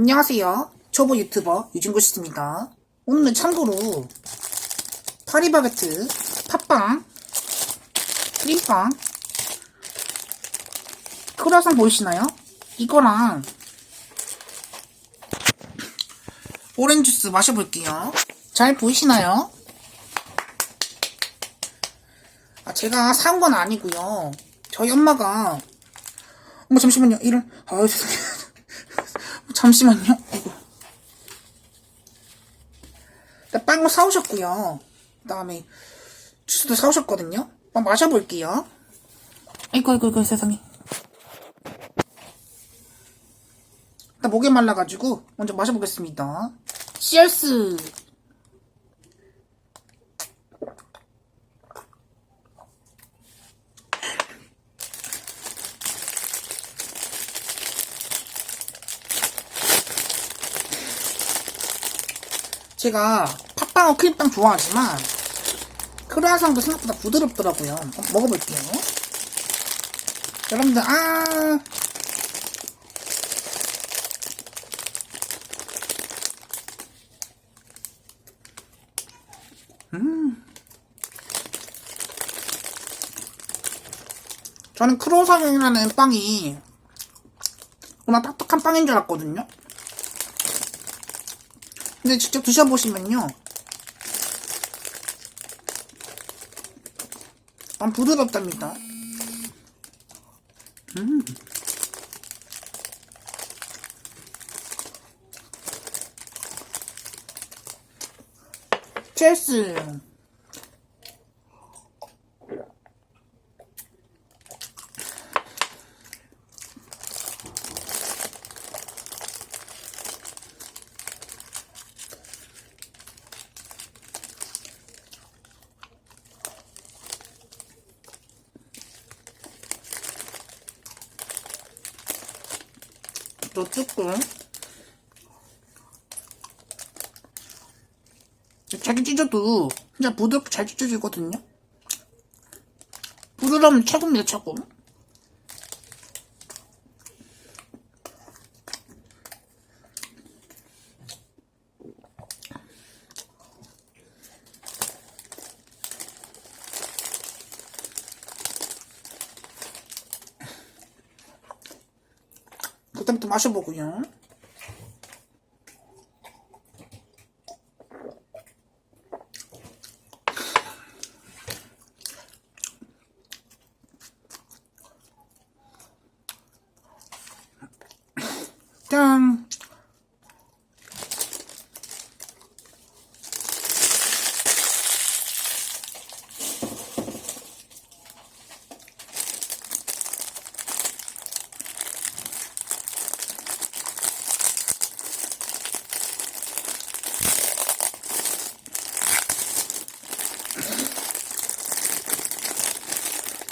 안녕하세요. 초보 유튜버 유진구씨입니다. 오늘은 참고로 파리바게트, 팥빵, 크림빵, 크루아상 보이시나요? 이거랑 오렌지 주스 마셔볼게요. 잘 보이시나요? 아, 제가 사온 건 아니고요. 저희 엄마가 어머 잠시만요. 이런 아유 죄송해요. 잠시만요. 일단 빵을 사오셨고요. 그 다음에 주스도 사오셨거든요. 한번 마셔볼게요. 아이고 아이고 아이고 세상에. 일단 목에 말라가지고 먼저 마셔보겠습니다. 치얼스. 제가 팥빵하고 크림빵 좋아하지만 크루아상도 생각보다 부드럽더라고요. 먹어볼게요. 여러분들 아 음. 저는 크로상이라는 빵이 워낙 딱딱한 빵인 줄 알았거든요. 근데 직접 드셔보시면요. 아, 부드럽답니다. 음. 체스. 또 조금. 자기 찢어도 진짜 부드럽게 잘 찢어지거든요. 부드러움 최고입니다 최고 그다음부터 마셔보고요 짠.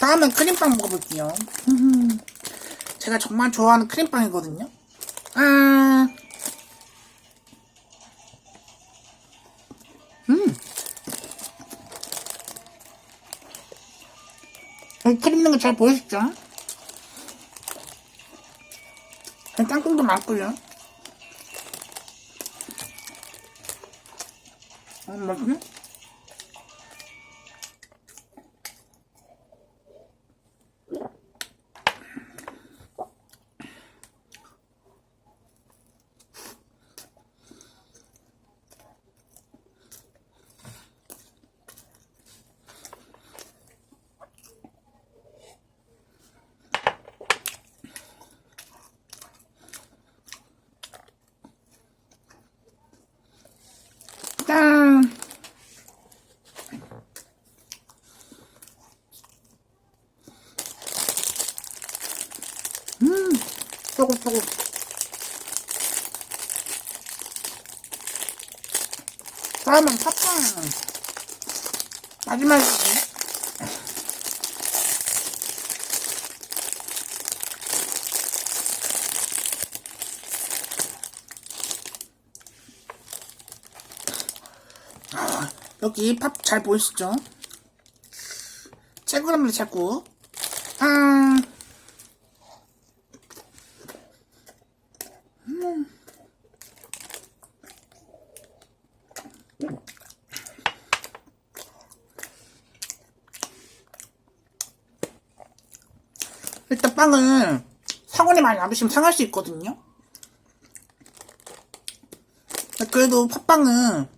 다음은 크림빵 먹어볼게요. 제가 정말 좋아하는 크림빵이거든요. 아, 음. 크림 있는 거잘 보이시죠? 땅콩도 많고요. 어, 맛있네? 짠! 음, 소금 소금. 다음은 팥빵. 마지막이지. 여기 팝 잘 보이시죠? 채굴합니다, 채굴. 아, 음. 일단 빵은 상온에 많이 놔두시면 상할 수 있거든요. 그래도 팥빵은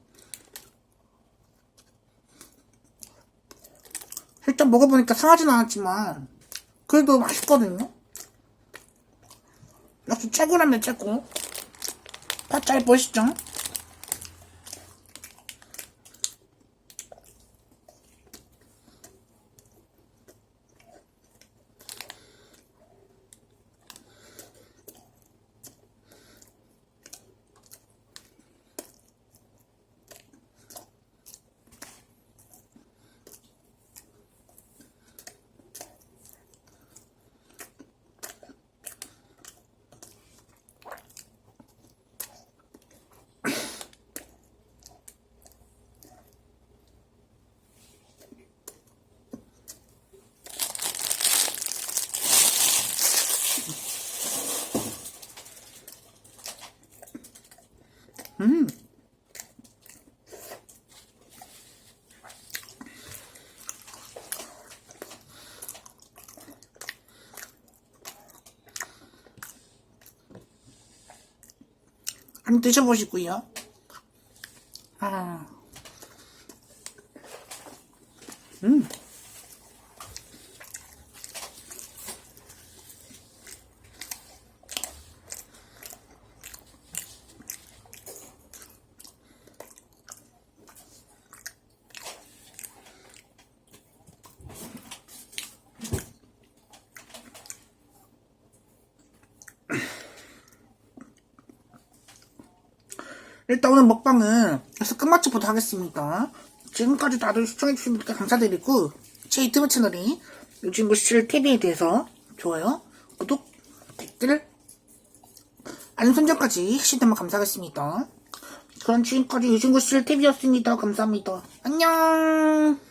일단 먹어보니까 상하진 않았지만 그래도 맛있거든요. 역시 최고라면 최고. 팥 잘 보시죠? 한번 드셔보시고요. 아. 음. 일단 오늘 먹방은 여기서 끝마치보도록 하겠습니다. 지금까지 다들 시청해주신 분께 감사드리고 제 유튜브 채널이 요진구 실 TV에 대해서 좋아요, 구독, 댓글, 알림 설정까지 해주시면 감사하겠습니다. 그럼 지금까지 유진구 실 TV였습니다. 감사합니다. 안녕!